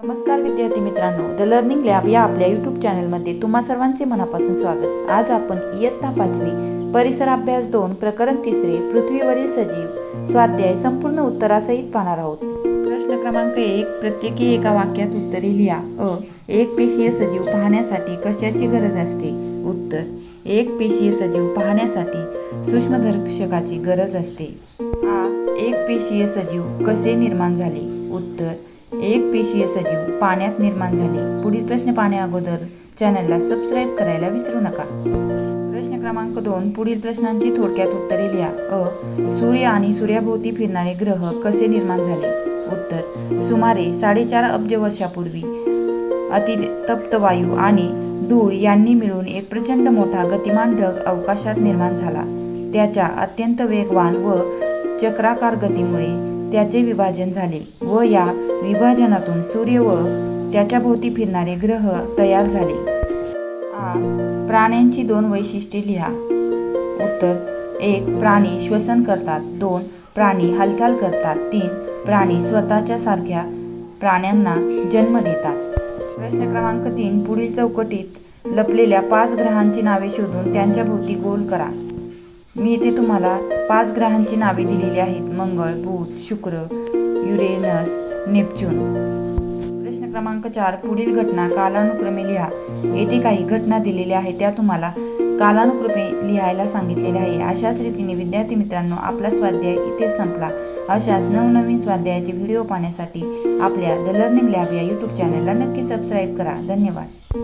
नमस्कार विद्यार्थी मित्रांनो द लर्निंग लॅब या आपल्या यूट्यूब चॅनलमध्ये तुम्हा सर्वांचे मनापासून स्वागत. आज आपण इयत्ता पाचवी परिसर अभ्यास दोन प्रकरण तिसरे पृथ्वीवरील सजीव स्वाध्याय संपूर्ण उत्तरासहित पाहणार आहोत. प्रश्न क्रमांक एक प्रत्येकी एका वाक्यात उत्तरे लिहा. अ एक पेशीय सजीव पाहण्यासाठी कशाची गरज असते? उत्तर एक पेशीय सजीव पाहण्यासाठी सूक्ष्मदर्शकाची गरज असते. आ एक पेशीय सजीव कसे निर्माण झाले? उत्तर एक पेशीय सजीव पाण्यात निर्माण झाले. पुढील प्रश्न पाहण्या अगोदर चॅनलला सबस्क्राईब करायला विसरू नका. प्रश्न क्रमांक दोन पुढील प्रश्नांची थोडक्यात उत्तरे लिहा. अ सूर्य आणि सूर्याभोवती फिरणारे ग्रह कसे निर्माण झाले? उत्तर सुमारे साडेचार अब्ज वर्षापूर्वी अतितप्त वायू आणि धूळ यांनी मिळून एक प्रचंड मोठा गतिमान ढग अवकाशात निर्माण झाला. त्याच्या अत्यंत वेगवान व चक्राकार गतीमुळे त्याचे विभाजन झाले व या विभाजनातून सूर्य व त्याच्या भोवती फिरणारे ग्रह तयार झाले. आ प्राण्यांची दोन वैशिष्ट्ये लिहा. उत्तर एक प्राणी श्वसन करतात. दोन प्राणी हालचाल करतात. तीन प्राणी स्वतःच्या सारख्या प्राण्यांना जन्म देतात. प्रश्न क्रमांक तीन पुढील चौकटीत लपलेल्या पाच ग्रहांची नावे शोधून त्यांच्या भोवती गोल करा. मी इथे तुम्हाला पाच ग्रहांची नावे दिलेली आहेत. मंगळ बुध शुक्र युरेनस नेपच्यून. प्रश्न क्रमांक चार पुढील घटना कालानुक्रमे लिहा. येथे काही घटना दिलेल्या आहेत त्या तुम्हाला कालानुक्रमे लिहायला सांगितलेल्या आहे. अशाच रीतीने विद्यार्थी मित्रांनो आपला स्वाध्याय इथे संपला. अशाच नवनवीन स्वाध्यायाचे व्हिडिओ पाहण्यासाठी आपल्या द लर्निंग लॅब या यूट्यूब चॅनलला नक्की सबस्क्राईब करा. धन्यवाद.